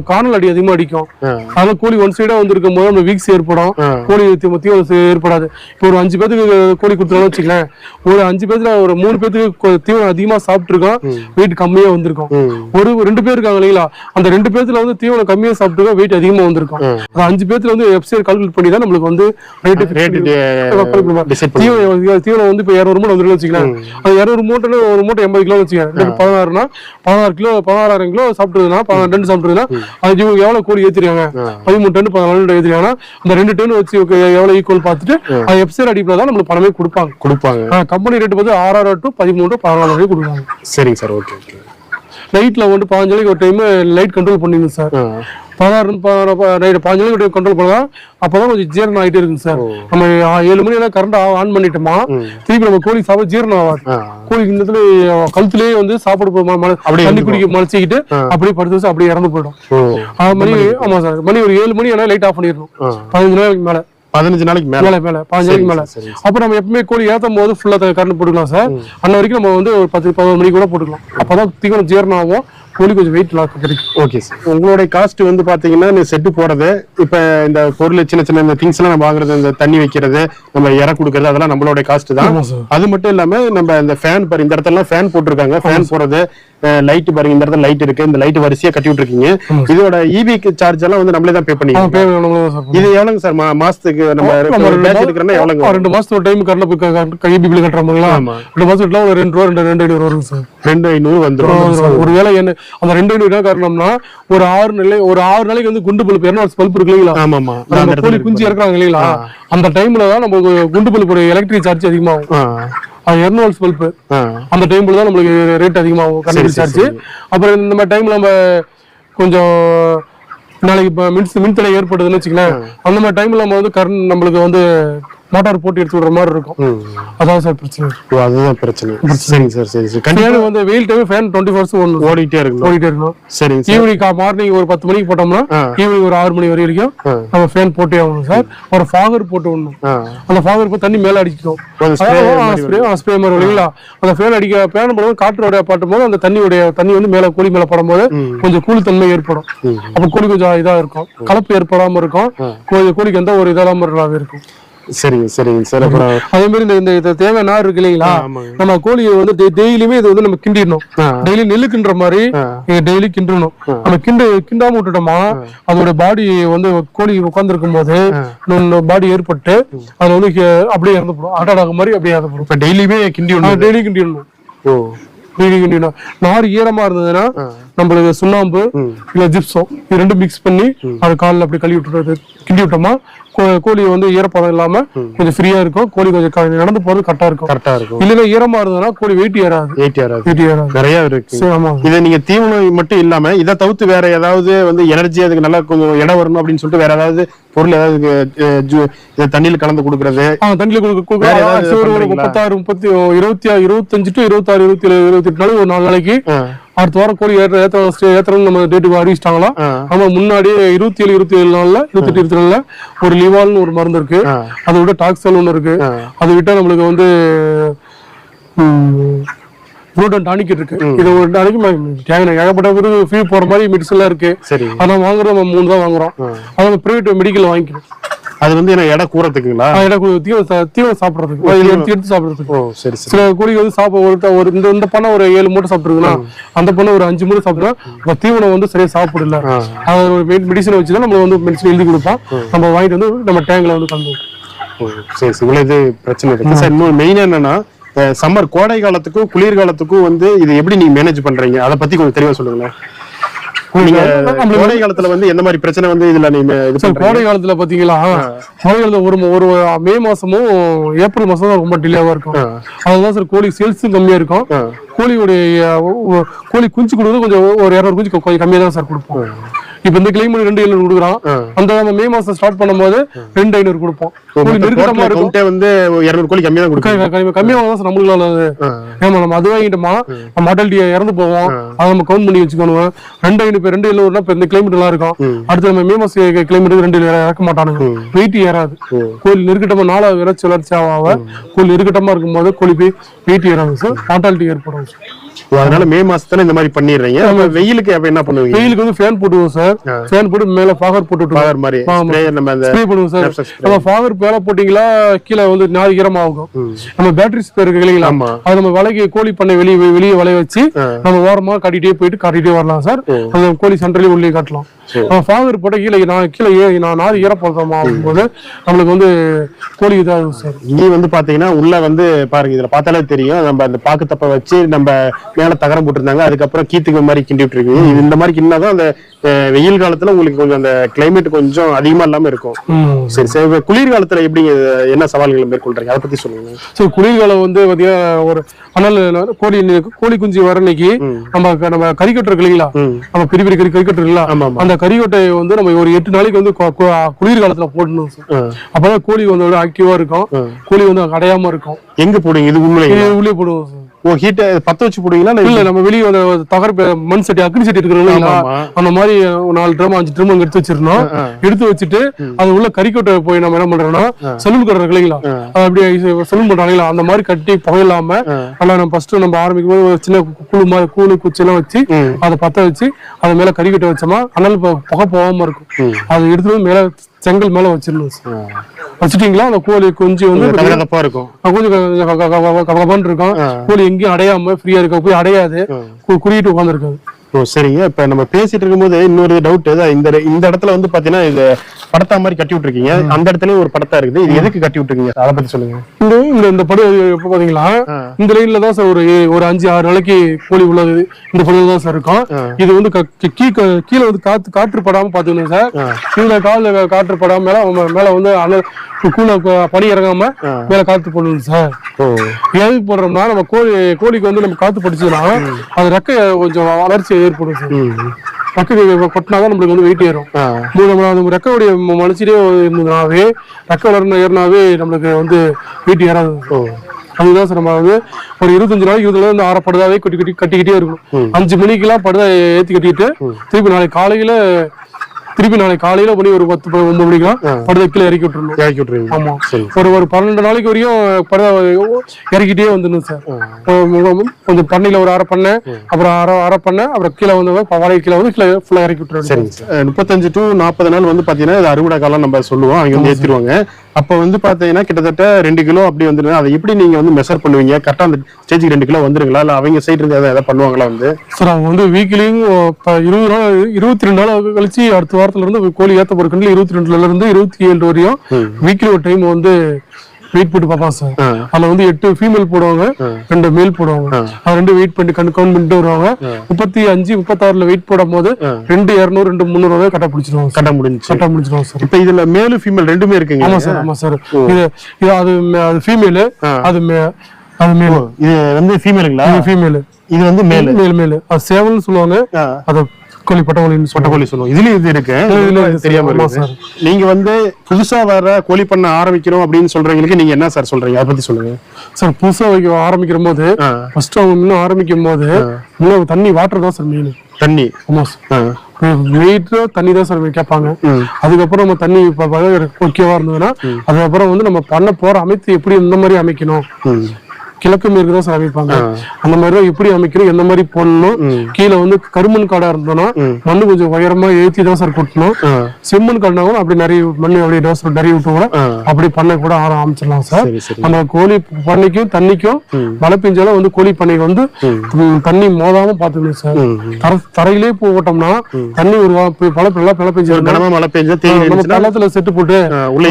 காணல் அடி அதிகமா அடிக்கும். அதனால கோழி ஒன் சைடா வந்து இருக்கும் போது அந்த வீக்ஸ் ஏற்படும். கோழி தீ- தீவனம் சே- ஏற்படாது. இப்போ ஒரு அஞ்சு பேத்துக்கு கோழி கொடுத்தாலும் வச்சுக்கலாம் ஒரு அஞ்சு பேத்துல ஒரு மூணு பேத்துக்கு தீவனம் அதிகமா சாப்பிட்டு இருக்கோம் வெயிட் கம்மியா வந்திருக்கும். ஒரு ரெண்டு பேர் இருக்காங்க இல்லைங்களா? அந்த ரெண்டு பேத்துல வந்து தீவனம் கம்மியா சாப்பிட்டு வெயிட் அதிகமா வந்திருக்கும். அஞ்சு பேத்துல வந்து வெப்சைட் கால்குலேட் பண்ணி தான் நம்மளுக்கு வந்து ரேட் ரேட் டிசைட் பண்ணி தீவனம் தீவனம் வந்து இப்போ இரநூறு மூட்டை வந்துருக்கு வச்சுக்கலாம் அது இரநூறு மூட்டைல ஒரு மூட்டை எண்பது கிலோ வச்சுக்கலாம் பதினாறுனா பதினாறு கிலோ பதினாறாயிரம் கிலோ சாப்பிட்டுதுன்னா பதினாறு டன் சாப்பிட்டுதுன்னா அது இவங்க எவ்வளவு கோழி ஏத்திருக்காங்க? பதிமூணு டன் பதினாலு டன் ஏத்திருக்காங்கன்னா அந்த ரெண்டு டன் வச்சு எவ்வளவு ஈக்குவல் பார்த்துட்டு அது எப்சைட் அடிப்பில் தான் நம்மளுக்கு பணமே கொடுப்பாங்க. கொடுப்பாங்க. கம்பெனி ரேட் பார்த்து ஆறாயிரம் டு பதிமூணு பதினாலு வரைக்கும் கொடுக்குறாங்க சரிங்க சார் ஓகே ஓகே. லைட்ல வந்து பாஞ்சு ஒரு டைம் லைட் கண்ட்ரோல் பண்ணிருந்தோம் சார். பதினாறு நைட் பாஞ்சு நாளைக்கு கண்ட்ரோல் பண்ணலாம் அப்பதான் கொஞ்சம் ஜீரணம் ஆயிட்டே இருக்குங்க சார். நம்ம ஏழு மணி எல்லாம் கரண்ட் ஆன் பண்ணிட்டோமா திருப்பி நம்ம கோழி சாப்பிட ஜீரணம் ஆகாது. கோழி இந்த இடத்துல கழுத்துலயே வந்து சாப்பாடு தண்ணி குடிக்க மலைச்சிக்கிட்டு அப்படியே படுத்து வச்சு அப்படியே இறந்து போயிடும். மணி ஆமா சார். மணி ஒரு ஏழு மணி ஆனா லைட் ஆஃப் பண்ணிடணும். பதினஞ்சு நாளைக்கு மேல. பதினஞ்சு நாளைக்கு மேல. மேல பாஞ்சு நாளைக்கு மேல. அப்ப நம்ம எப்பவுமே கோழி ஏத்தும் போது ஃபுல்லா கரண்ட் போட்டுக்கலாம் சார். அன்ன வரைக்கும் நம்ம வந்து ஒரு பத்து பதினொரு மணிக்கு கூட போட்டுக்கலாம். அப்பதான் தீவனம் ஜீரணம் ஆகும். கோழி கொஞ்சம் வெயிட் கிடைக்கும் ஓகே சார் உங்களுடைய காஸ்ட் வந்து பாத்தீங்கன்னா இந்த செட்டு போடுறது இப்ப இந்த பொருள் சின்ன சின்ன இந்த திங்ஸ் எல்லாம் நம்ம வாங்குறது இந்த தண்ணி வைக்கிறது நம்ம இற கொடுக்கறது அதெல்லாம் நம்மளோட காஸ்ட் தான். அது மட்டும் இல்லாம நம்ம இந்த ஃபேன் பாரு இந்த இடத்துல ஃபேன் போட்டிருக்காங்க. ஃபேன் போடுறது லைட் பாருங்க இந்த இடத்துல லைட் இருக்கு இந்த லைட் வரிசையா கட்டி விட்டுருக்கீங்க. இதோட இபி சார்ஜ் எல்லாம் வந்து நம்மளே தான் பே சார் இது எவ்வளவுங்க சார் மாசத்துக்கு நம்ம பேட்ச் எடுக்கிறோம்னா எவ்வளவுங்க ஆ, ரெண்டு மாசத்துக்கு டைம் கரண்ட் கைபி பில் கட்டுறாங்களா ஆமா. ரெண்டு மாசத்துக்கு ஒரு ரெண்டு ரூபா ரெண்டு ரெண்டு ஐநூறு வரும் சார் ரெண்டு ஐநூறு வந்துரும். ஒரு வேளை என்ன அந்த ரெண்டு ஐநூறு என்ன காரணம்னா ஒரு ஆறு நிலை ஒரு ஆறு நாளைக்கு வந்து குண்டு பல்ப் என்ன பல்ப் இருக்கு இல்லைங்களா? ஆமா ஆமா நம்ம கோழி குஞ்சு இறக்குறாங்க இல்லைங்களா? அந்த டைம்ல தான் நமக்கு குண்டு பல்போட எலக்ட்ரிக் சார்ஜ் அதிகமாகும். அது இரநூறு பல்ப். ஆ, அந்த டைம்ல தான் நம்மளுக்கு ரேட் அதிகமாகும் கரண்ட் சார்ஜ் அப்புறம் இந்த மாதிரி டைம்ல நம்ம கொஞ்சம் நாளைக்கு இப்போ மின் மின்தடை ஏற்படுதுன்னு வச்சுக்கலாம் அந்த மாதிரி டைம்ல நம்ம வந்து கரண்ட் நம்மளுக்கு வந்து மோட்டார் போட்டு எடுத்து விடுற மாதிரி இருக்கும். அதான் சார் பிரச்சனை. ஓ, அதுதான் பிரச்சனை. சார் சரி சரி கண்டிப்பா ஃபேன் வந்து வெயில் டைம் ஃபேன் டுவெண்ட்டி ஃபோர்ஸ் ஒன்று ஓடிட்டே இருக்கணும். ஓடிட்டே இருக்கணும். சரிங்க சார். ஈவினிங் மார்னிங் ஒரு பத்து மணிக்கு போட்டோம்னா. ஈவினிங் ஒரு ஆறு மணி வரை வரைக்கும். நம்ம ஃபேன் போட்டே ஆகணும் சார். ஒரு ஃபாகர் போட்டு விடணும். அந்த ஃபாகர் போய் தண்ணி மேல spray ஸ்ப்ரே மாதிரி இல்லைங்களா? அந்த ஃபேன் அடிக்க ஃபேன் போடும்போது காற்றோட பாட்டும் போது அந்த தண்ணியோட தண்ணி வந்து மேல கோழி மேல படும்போது கொஞ்சம் கூலி தன்மை ஏற்படும் அப்ப கோழி கொஞ்சம் இதா இருக்கும். கலப்பு ஏற்படாம இருக்கும். கோழி கோழிக்கு எந்த ஒரு இதெல்லாம் இருக்கும். சரிங்க சரிங்க சார். அப்புறம் அதே மாதிரி இந்த இந்த- தேவை நார் இருக்கு இல்லைங்களா. நம்ம கோழியை வந்து டெய்லியுமே இது வந்து நம்ம கிண்டிடணும். டெய்லி நெல்லு கிண்டுற மாதிரி டெய்லி கிண்டணும். நம்ம கிண்டு கிண்டாம விட்டுட்டோமா அதோட பாடி வந்து கோழி உட்கார்ந்து போது பாடி ஏற்பட்டு அது வந்து அப்படியே இறந்து போடும். அட்டாடாக மாதிரி அப்படியே இறந்து போடும். இப்ப டெய்லியுமே கிண்டி டெய்லி கிண்டிடணும். ஓ. டெய்லி கிண்டிடணும். நார் ஈரமா இருந்ததுன்னா நம்மளுக்கு சுண்ணாம்பு இல்ல ஜிப்சம் இது ரெண்டும் மிக்ஸ் பண்ணி அது காலில் அப்படி கழுவி விட்டுறது கிண்டி விட்டோமா கோழி வந்து ஈரப்பதம் இல்லாம கொஞ்சம் ஃப்ரீயா இருக்கும் கோழி கொஞ்சம் நடந்து போறது கரெக்டா இருக்கும். கரெக்டா இருக்கும். இல்லைன்னா ஈரமா இருந்ததுன்னா கோழி வெயிட் ஏறாது. எயிட்டி ஆறாது வெயிட் ஏறாது. நிறைய இருக்கு. ஆமா. இதை நீங்க தீவனம் மட்டும் இல்லாம இதை தவிர்த்து வேற ஏதாவது வந்து எனர்ஜி அதுக்கு நல்லா கொஞ்சம் இடம் வரணும் அப்படின்னு சொல்லிட்டு வேற ஏதாவது பொருள் ஏதாவது தண்ணியில கலந்து கொடுக்கறது? தண்ணியில கொடுக்க? முப்பத்தாறு முப்பத்தி இருபத்தி இருபத்தஞ்சு டு இருபத்தாறு இருபத்தி ஏழு இருபத்தி எட்டு நாள் ஒரு நாலு நாளைக்கு அடுத்த வாரம் கோழி ஏற்ற ஏற்ற ஏற்றணும் நம்ம டேட்டுக்கு அறிவிச்சிட்டாங்களா? ஆ. நம்ம முன்னாடியே இருபத்தி ஏழு இருபத்தி ஏழு நாள்ல இருபத்தி இருபத்தி நாலுல ஒரு லிவால்னு ஒரு மருந்து இருக்கு. அதை விட டாக்ஸல் ஒன்று இருக்கு. அதை விட்டா நம்மளுக்கு வந்து புரோட்டன் டானிக் இருக்கு. இது ஒரு டானிக் ஏகப்பட்ட பேருக்கு ஃபீல் போற மாதிரி மெடிசன்லாம் இருக்கு. சரி. அதை வாங்குறோம் நம்ம மூணு தான் வாங்குறோம். அதை நம்ம பிரைவேட் மெடிக்கல் வாங்கிக்கணும் அது வந்து என்ன எடை கூறத்துக்குங்களா? ஆஹ் இடம் தீவனம் தீவனம் சாப்பிடுறதுக்கு. எடுத்து எடுத்து சாப்பிடுறதுக்கு. ஓ சரி சில கோழி வந்து சாப்பிட ஒரு இந்த இந்த பண்ணை ஒரு ஏழு மூட்டை சாப்பிட்டுருக்குன்னா அந்த பண்ணை ஒரு அஞ்சு மூட்டை சாப்பிடுறோம் அப்ப தீவனம் வந்து சரியா சாப்பிடல. அது ஒரு மெடிசன் வச்சு தான் நம்ம வந்து மெடிசன் எழுதி கொடுப்போம். நம்ம வாங்கிட்டு வந்து நம்ம டேங்க்ல வந்து கலந்து சரி சரி. இவ்வளவு இது பிரச்சனை இருக்கு சார் இன்னொரு மெயினா என்னன்னா சம்மர் கோடை காலத்துக்கும் குளிர் காலத்துக்கும் வந்து இது எப்படி நீங்க மேனேஜ் பண்றீங்க? அதை பத்தி கொஞ்சம் தெளிவா சொல்லுங்களேன். கோடை காலத்துல வந்து எந்த மாதிரி பிரச்சனை வந்து இதுல நீங்க கோடை காலத்துல பாத்தீங்களா? கோடை காலத்துல ஒரு ஒரு மே மாசமும் ஏப்ரல் மாசம் தான் ரொம்ப டிலேவா இருக்கும். அதுதான் சார் கோழி சேல்ஸும் கம்மியா இருக்கும். கோழியுடைய கோழி குஞ்சு கொடுக்குறது கொஞ்சம் ஒரு இரநூறு குஞ்சு கொஞ்சம் கம்மியா தான் சார் கொடுப்போம். இப்ப இந்த கிளைமேட் ரெண்டு எழுநூறு கொடுக்குறோம் ஆ. அந்த மே மாசம் ஸ்டார்ட் பண்ணும்போது ரெண்டு ஐநூறு கொடுப்போம். நெருக்கமா இருக்கும். வந்து இருநூறு கோழி கம்மியா தான் கொடுக்கும் கம்மியா தான் நம்மளால அது ஏமா நம்ம அது வாங்கிட்டோமா? நம்ம மாட்டாலிட்டி இறந்து போவோம். அதை நம்ம கவுண்ட் பண்ணி வச்சுக்கணும். ரெண்டு ஐநூறு ரெண்டு எழுநூறுனா இப்ப இந்த கிளைமேட் எல்லாம் இருக்கும். அடுத்து நம்ம மே மாசம் கிளைமேட் ரெண்டு இறக்க மாட்டானுங்க. வெயிட் ஏறாது. கோழி நெருக்கட்டமா நாலாவது விளைச்சி வளர்ச்சி ஆக கோழி நெருக்கட்டமா இருக்கும்போது கோழி போய் வெயிட் ஏறாது சார் மாட்டாலிட்டி ஏற்படும் சார் அதனால மே மாசத்துல இந்த மாதிரி பண்ணிடுறீங்க. அப்ப வெயிலுக்கு அப்ப என்ன பண்ணுவீங்க? வெயிலுக்கு வந்து ஃபேன் போட்டுவோம் சார் ஃபேன் போட்டு மேல ஃபாகர் போட்டு விட்டுருவோம். பாகர் மாதிரி. நம்ம அந்த ஸ்ப்ரே பண்ணுவோம் சார். நம்ம ஃபாகர் மேல போட்டீங்களா கீழே வந்து நாலு ஈரமாகும் நம்ம பேட்டரி ஸ்ப்ரே இருக்கு இல்லைங்களா. அது நம்ம வலைக்கு கோழி பண்ணை வெளியே வெளியே வலைய வச்சு நம்ம ஓரமா கட்டிட்டே போயிட்டு காட்டிட்டே வரலாம் சார் அந்த கோழி சென்ட்ரலி உள்ளே காட்டலாம். நம்ம ஃபாகர் போட்ட கீழே நான் கீழே நான் நாலு ஈரப்பதமா ஆகும்போது நம்மளுக்கு வந்து கோழி இதாகும் சார் இங்க வந்து பாத்தீங்கன்னா உள்ள வந்து பாருங்க இதுல பார்த்தாலே தெரியும். நம்ம அந்த பாக்கு தப்ப வச்சு நம்ம மேல தகரம் போட்டிருந்தாங்க. அதுக்கப்புறம் கீத்துக்கு மாதிரி கிண்டி விட்டுருக்கீங்க இது இந்த மாதிரி கிண்ணாதான் அந்த வெயில் காலத்துல உங்களுக்கு கொஞ்சம் அந்த கிளைமேட் கொஞ்சம் அதிகமா இல்லாம இருக்கும். சரி சரி. குளிர் காலத்துல எப்படி என்ன சவால்களை மேற்கொள்றீங்க? அதை பத்தி சொல்லுங்க. ஸோ குளிர்காலம் வந்து பாத்தீங்கன்னா ஒரு அனல் கோழி கோழி குஞ்சு வர அன்னைக்கு நம்ம நம்ம கறிக்கட்டு இருக்கு இல்லைங்களா. நம்ம பெரிய பெரிய கறி கறிக்கட்டு ஆமா அந்த கறிக்கொட்டையை வந்து நம்ம ஒரு எட்டு நாளைக்கு வந்து கொ- கொ- குளிர் காலத்துல போடணும். அப்பதான் கோழி வந்து ஆக்டிவா இருக்கும். கோழி வந்து அடையாம இருக்கும். எங்க போடுவீங்க? இது இது உள்ளே போடுவோம் ஓ ஹீட்ட பத்த வச்சு போடுவீங்களா? இல்ல நம்ம வெளியே வந்து தகர மண் சட்டி அக்னி சட்டி ஆமா. அந்த மாதிரி ஒரு நாலு ட்ரம் அஞ்சு ட்ரம் எடுத்து வச்சிருந்தோம் எடுத்து வச்சுட்டு அது உள்ள கறிக்கொட்டை போய் நம்ம என்ன பண்றோம்னா சலூன் கடை இல்லைங்களா? அது அப்படியே சலூன் பண்றாங்களா அந்த மாதிரி கட்டி புகையில்லாம நல்லா நம்ம ஃபர்ஸ்ட் நம்ம ஆரம்பிக்கும் போது ஒரு சின்ன குழு மாதிரி கூழு குச்சி எல்லாம் வச்சு அதை பத்த வச்சு அது மேல கறிக்கொட்டை வச்சோமா அனல் பு- புகை போகாம இருக்கும். அதை எடுத்துட்டு மேல செங்கல் மேல வச்சிடணும். வச்சிட்டீங்களா? அந்த கோழி குஞ்சு வந்து இருக்கும். கொஞ்சம் கபகபன்னு இருக்கும். கோழி எங்கேயும் அடையாம ஃப்ரீயா இருக்க போய் அடையாது. குறியிட்டு உட்காந்துருக்காது ஓ சரிங்க. இப்ப நம்ம பேசிட்டு இருக்கும்போது இன்னொரு டவுட் இந்த இந்த இடத்துல வந்து பாத்தீங்கன்னா இது படத்தா மாதிரி கட்டி விட்டுருக்கீங்க. அந்த இடத்துலயும் ஒரு படத்தா இருக்குது. இது எதுக்கு கட்டி விட்டுருக்கீங்க? அதை பத்தி சொல்லுங்க. இந்த இந்த இந்த படம் எப்ப பாத்தீங்களா? இந்த லைன்ல தான் சார் ஒரு ஒரு அஞ்சு ஆறு நாளைக்கு கோழி உள்ளது. இந்த படம் தான் சார் இருக்கும். இது வந்து கீழே வந்து காத்து காற்று படாம பாத்துக்கணும் சார். கீழே கால காற்று படாம மேல மேல வந்து கூல பனி இறங்காம மேல காத்து போடணும் சார். எதுக்கு போடுறோம்னா நம்ம கோழி கோழிக்கு வந்து நம்ம காத்து படிச்சதுன்னா அது ரெக்கை கொஞ்சம் வளர்ச்சி ஏற்படும் சார். ரெக்கை கொட்டினாதான் நம்மளுக்கு வந்து வெயிட் ஏறும். நம்ம ரெக்கையுடைய மனுஷரே இருந்ததுனாவே ரெக்கை வளர்ந்து ஏறினாவே நம்மளுக்கு வந்து வெயிட் ஏறாது. அதுதான் சார் நம்ம வந்து ஒரு இருபத்தஞ்சு நாளைக்கு இருபதுல இருந்து ஆற படுதாவே கட்டி கட்டி கட்டிக்கிட்டே இருக்கணும். அஞ்சு மணிக்கெல்லாம் படுதா ஏத்தி கட்டிட்டு திருப்பி நாளைக்கு காலையில திருப்பி நாளைக்கு காலையில மணி ஒரு பத்து ஒன்பது மணிக்கெல்லாம் படுதா கீழே இறக்கி விட்டுறணும். இறக்கி விட்டுருவீங்க. ஆமா. சரி. ஒரு ஒரு பன்னெண்டு நாளைக்கு வரையும் படுதா இறக்கிட்டே வந்துடணும் சார். கொஞ்சம் பண்ணையில ஒரு அரை பண்ணை அப்புறம் அரை அரை பண்ணை அப்புறம் கீழே வந்து வாடகை கீழே வந்து கீழே ஃபுல்லா இறக்கி விட்டுறணும். சரிங்க சார். முப்பத்தஞ்சு டு நாற்பது நாள் வந்து பாத்தீங்கன்னா இது அறுவடை காலம் நம்ம சொல்லுவோம். அவங்க வந்து ஏத்திடுவாங்க. அப்ப வந்து பாத்தீங்கன்னா கிட்டத்தட்ட ரெண்டு கிலோ அப்படி வந்துருங்க அதை எப்படி நீங்க வந்து மெஷர் பண்ணுவீங்க? கரெக்டா அந்த ஸ்டேஜுக்கு ரெண்டு கிலோ வந்துருங்களா? இல்ல அவங்க சைடு இருந்து எதாவது பண்ணுவாங்களா வந்து? சார் அவங்க வந்து வீக்லியும் இருபது நாள் இருபத்தி ரெண்டு நாள் கழிச்சு அடுத்த வாரத்துல இருந்து கோழி போற கண்டில இருபத்தி ரெண்டுல இருந்து இருபத்தி ஏழு வரையும் வீக்லி ஒரு டைம் வந்து வெயிட் போட்டு ஆ. அதுல வந்து எட்டு ஃபீமேல் போடுவாங்க ரெண்டு மேல் போடுவாங்க. அது ரெண்டு வெயிட் பண்ணி கண் கவுண்ட் பண்ணிட்டு வருவாங்க. முப்பத்தி அஞ்சு முப்பத்தாறுல வெயிட் போடும் போது ரெண்டு இரநூறு ரெண்டு முந்நூறு கட்ட பிடிச்சிருவாங்க கட்ட முடிஞ்சு கட்ட முடிச்சிருவாங்க சார். இப்ப இதுல மேலு ஃபீமேல் ரெண்டுமே இருக்குங்க ஆமா சார் ஆமா சார். இது இது அது ஃபீமேலு அது அது மேல் இது வந்து ஃபீமேலுங்களா ஃபீமேல் இது வந்து மேலு மேல் மேல் அது சேவல்னு சொல்லுவாங்க. அது கோழி பட்டவளின்னு சொல்லுவாங்க கோழி சொல்லுவோம். இதுலயும் இது இருக்கு. இதுல தெரியாம இருக்கு சார். நீங்க வந்து புதுசா வர கோழி பண்ண ஆரம்பிக்கிறோம் அப்படின்னு சொல்றவங்களுக்கு நீங்க என்ன சார் சொல்றீங்க? அதை பத்தி சொல்லுங்க. சார் புதுசா வைக்க ஆரம்பிக்கிற போது. ஃபர்ஸ்ட் அவங்க இன்னும் ஆரம்பிக்கும் போது தண்ணி வாட்டர் தான் சார் மெயின் தண்ணி. வெயிட் தண்ணி தான் சார் கேட்பாங்க. அதுக்கப்புறம் நம்ம தண்ணி இப்ப ஓகேவா இருந்ததுன்னா அதுக்கப்புறம் வந்து நம்ம பண்ண போற அமைத்து எப்படி இந்த மாதிரி அமைக்கணும். கிழக்கு மேற்கு தான் சார் அமைப்பாங்க அந்த மாதிரி தான் எப்படி அமைக்கணும் எந்த மாதிரி போடணும் கீழே வந்து கருமண் காடா இருந்தோம்னா மண்ணு கொஞ்சம் உயரமா ஏத்தி தான் சார் கொட்டணும். செம்மண் காடுனா கூட அப்படி நிறைய மண்ணு அப்படியே டோஸ் நிறைய விட்டு கூட. அப்படி பண்ண கூட ஆர- ஆரம்பிச்சிடலாம் சார். அந்த கோழி பண்ணைக்கும் தண்ணிக்கும் மழை பெஞ்சாலும் வந்து கோழி பண்ணைக்கு வந்து தண்ணி மோதாம பாத்துக்கணும் சார். தர தரையிலே போட்டோம்னா தண்ணி ஒரு வா- போய் பழ பிள்ளை பிழை பெஞ்சு மழை பெஞ்சா பள்ளத்துல செட்டு போட்டு உள்ள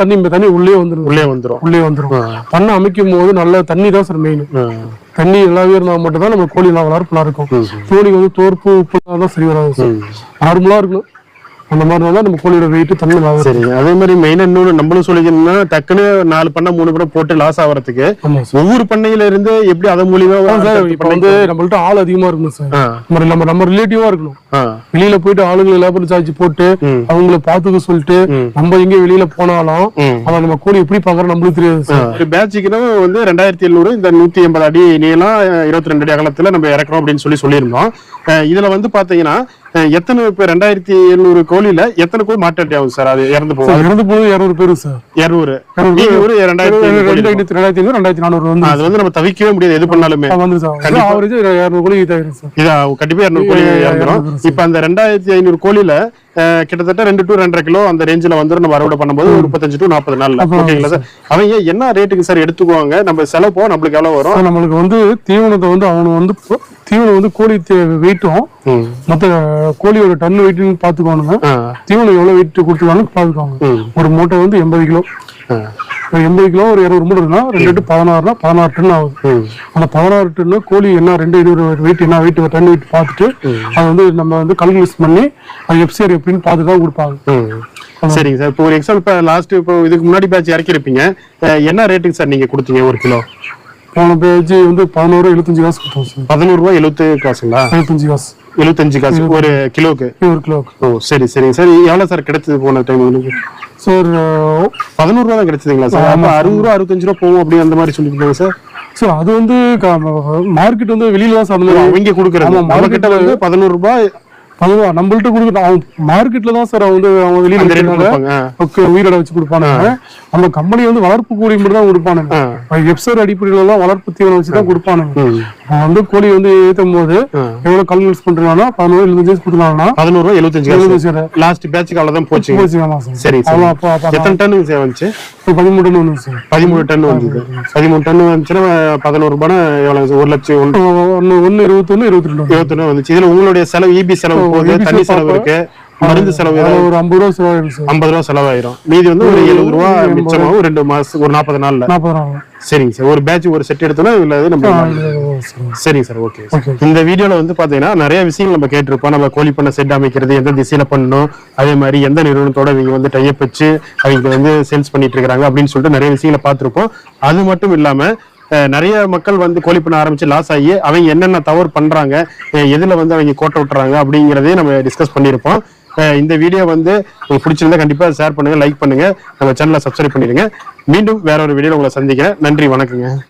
தண்ணி தண்ணி உள்ளே வந்துடும் உள்ளே வந்துரும். உள்ளே வந்துடும் பண்ணை அமைக்கும் போது நல்ல தண்ணி தான் சார் மெயின். தண்ணி நல்லாவே இருந்தா மட்டும் தான் நம்ம கோழி நல்லா வளர்ப்பு இருக்கும். கோழிக்கு வந்து தோற்பு உப்பு தான் சரி வராது சார் நார்மலா இருக்கணும். அந்த மாதிரி இருந்தா நம்ம கோழியோட வெயிட் தண்ணி இருக்கும் சரிங்க. அதே மாதிரி மெயினா இன்னொன்று நம்மளும் சொல்லிக்கணும்னா டக்குன்னு நாலு பண்ணை மூணு பண்ணை போட்டு லாஸ் ஆகிறதுக்கு சார் ஒவ்வொரு பண்ணையில இருந்து எப்படி அதன் மூலியமா அதான் சார் இப்ப வந்து நம்மள்ட்ட ஆள் அதிகமா இருக்கணும் சார் நம்ம நம்ம ரிலேட்டிவா இருக்கணும். வெளியில போயிட்டு ஆளுங்களை லேபர் சார்ஜ் போட்டு. அவங்கள பாத்துக்க சொல்லிட்டு நம்ம எங்க வெளியில போனாலும். அவன் நம்ம கோழி எப்படி பாக்குறோம் நம்மளுக்கு தெரியாது சார் ஒரு பேட்சுக்குன்னா வந்து ரெண்டாயிரத்தி எழுநூறு இந்த நூத்தி எண்பது அடி நீளம் இருபத்தி ரெண்டு அடி அகலத்துல நம்ம இறக்குறோம் அப்படின்னு சொல்லி சொல்லியிருந்தோம். இதுல வந்து பாத்தீங்கன்னா எத்தனை இப்ப ரெண்டாயிரத்தி எழுநூறு கோழியில எத்தனை கோழி மாட்டாட்டி ஆகும் சார்? அது இறந்து போகும் இறந்து போனது இரநூறு பேரு சார். இருநூறு. ஒரு ரெண்டாயிரத்தி. ரெண்டாயிரத்தி ரெண்டாயிரத்தி ஐநூறு ரெண்டாயிரத்தி நானூறு வந்து அது வந்து நம்ம தவிக்கவே முடியாது எது பண்ணாலுமே. வந்து சார். ஆவரேஜ் இரநூறு கோழி இதாயிரும் சார். இது கண்டிப்பா இருநூறு கோழி இறந்துரும். இப்ப அந்த ரெண்டாயிரத்தி ஐநூறு கோழில அஹ், கிட்டத்தட்ட ரெண்டு டு ரெண்டரை கிலோ அந்த ரேஞ்சில வந்துரும். நம்ம அறுவடை பண்ணும்போது ஒரு முப்பத்தஞ்சு டு நாற்பது நாள்ல. ஓகேங்களா சார்? அவங்க என்ன ரேட்டுக்கு சார் எடுத்துக்குவாங்க? நம்ம செலவு போக நம்மளுக்கு எவ்வளவு வரும்? நம்மளுக்கு வந்து தீவனத்தை வந்து அவனு வந்து தீவனம் வந்து கோழி வெயிட்டும். மொத்த கோழியோட டன் வெயிட்னு பாத்துக்கோணுங்க ஆ. தீவனம் எவ்வளவு வெயிட் கொடுத்துருக்காங்க பாத்துக்கோங்க ம். ஒரு மூட்டை வந்து எண்பது கிலோ. எண்பது கிலோ ஒரு இருநூறு இருக்குன்னா ரெண்டு எட்டு பதினாறுனா பதினாறு டன் ஆகுது. அந்த பதினாறு டன்னு கோழி என்ன ரெண்டு ஐநூறு வெயிட் என்ன வெயிட் டன் வெயிட் பார்த்துட்டு அதை வந்து நம்ம வந்து கல்குலேஷன் பண்ணி அது எஃப்சிஆர் எப்படின்னு பார்த்து தான் கொடுப்பாங்க. சரிங்க சார். இப்போ ஒரு எக்ஸாம்பிள் இப்போ லாஸ்ட் இப்போ இதுக்கு முன்னாடி பேட்ச் இறக்கிருப்பீங்க என்ன ரேட்டுக்கு சார் நீங்க கொடுத்தீங்க ஒரு கிலோ? போன பேஜ் வந்து பதினோரு எழுபத்தஞ்சு காசு கொடுத்தோம் சார். பதினோரு ரூபாய் எழுபத்து காசுங்களா? எழுபத்தஞ்சு காசு. எழுபத்தஞ்சு காசு. ஒரு கிலோக்கு ஒரு கிலோவுக்கு. ஓ சரி சரிங்க சார். எவ்வளவு சார் கிடைச்சது போன டைம் உங்களுக்கு? சார் பதினோரு ரூபா தான் கிடைச்சதுங்களா சார் அப்ப அறுபது ரூபா அறுபத்தஞ்சு ரூபா போகும் அப்படி அந்த மாதிரி சொல்லிருக்காங்க சார் சார் அது வந்து மார்க்கெட் வந்து வெளியில தான் சார் அவங்க நம்ம கிட்ட வந்து பதினோரு ரூபாய் அதுவா நம்மள்ட்ட கொடுக்குறது அவன் மார்க்கெட்ல தான் சார் அவன் வந்து அவன் வெளியில உயிரிட வச்சு கொடுப்பானுங்க. நம்ம கம்பெனி வந்து வளர்ப்பு கோழி மட்டும் தான் கொடுப்பானுங்க. எப்சர் அடிப்படையில எல்லாம் வளர்ப்பு தீவனம் வச்சு தான் கொடுப்பானுங்க. அவன் வந்து கோழி வந்து ஏத்தும் போது எவ்வளவு கல் யூஸ் பண்றாங்கன்னா பதினோரு எழுபத்தஞ்சு கொடுத்துருக்காங்கன்னா பதினோரு ரூபாய் எழுபத்தஞ்சு காசு. எழுபது சார். லாஸ்ட் பேட்சுக்கு அவ்வளவுதான் போச்சுங்க போச்சு ஆமா சார் எத்தனை டன்னு சார் வந்துச்சு? பதிமூணு டன் வந்து சார் பதிமூணு டன் வந்தது பதிமூணு டன் வந்துச்சுன்னா பதினோரு ரூபாய் எவ்வளவு? ஒரு லட்சம் ஒன்று ஒன்னு இருபத்தொன்னு இருபத்தி ரெண்டு இருபத்தொன்னு வந்துச்சு. இதுல உங்களுடைய செலவு இபி செலவு. EB தண்ணி செலவு இருக்கு. மருந்து செலவு ஒரு ஐம்பது ரூபா செலவாயிடும் சார். ஐம்பது ரூபா செலவாயிரும். மீதி வந்து ஒரு எழுபது ரூபா மிச்சமாகும். ரெண்டு மாசம் ஒரு நாற்பது நாள்ல. நாற்பது ரூபா சரிங்க சார். ஒரு பேட்ச் ஒரு செட் எடுத்தோம்னா இதுல இது நம்ம சார். சரிங்க சார். ஓகே. இந்த வீடியோல வந்து பாத்தீங்கன்னா நிறைய விஷயங்கள் நம்ம கேட்டிருப்போம். நம்ம கோழி பண்ண செட் அமைக்கிறது எந்த திசையில பண்ணணும் அதே மாதிரி எந்த நிறுவனத்தோட இவங்க வந்து டைப் வச்சு அவங்க வந்து சேல்ஸ் பண்ணிட்டு இருக்காங்க அப்படின்னு சொல்லிட்டு நிறைய விஷயங்களை பார்த்திருப்போம். அது மட்டும் இல்லாம நிறைய மக்கள் வந்து கோழி பண்ண ஆரம்பிச்சு லாஸ் ஆகி அவங்க என்னென்ன தவறு பண்றாங்க எதுல வந்து அவங்க கோட்டை விட்டுறாங்க அப்படிங்கிறதையும் நம்ம டிஸ்கஸ் பண்ணியிருப்போம். இந்த வீடியோ வந்து உங்களுக்கு பிடிச்சிருந்தா கண்டிப்பா ஷேர் பண்ணுங்க லைக் பண்ணுங்க. நம்ம சேனலை சப்ஸ்கிரைப் பண்ணிடுங்க. மீண்டும் வேற ஒரு வீடியோ உங்களை சந்திக்கிறேன். நன்றி வணக்கங்க.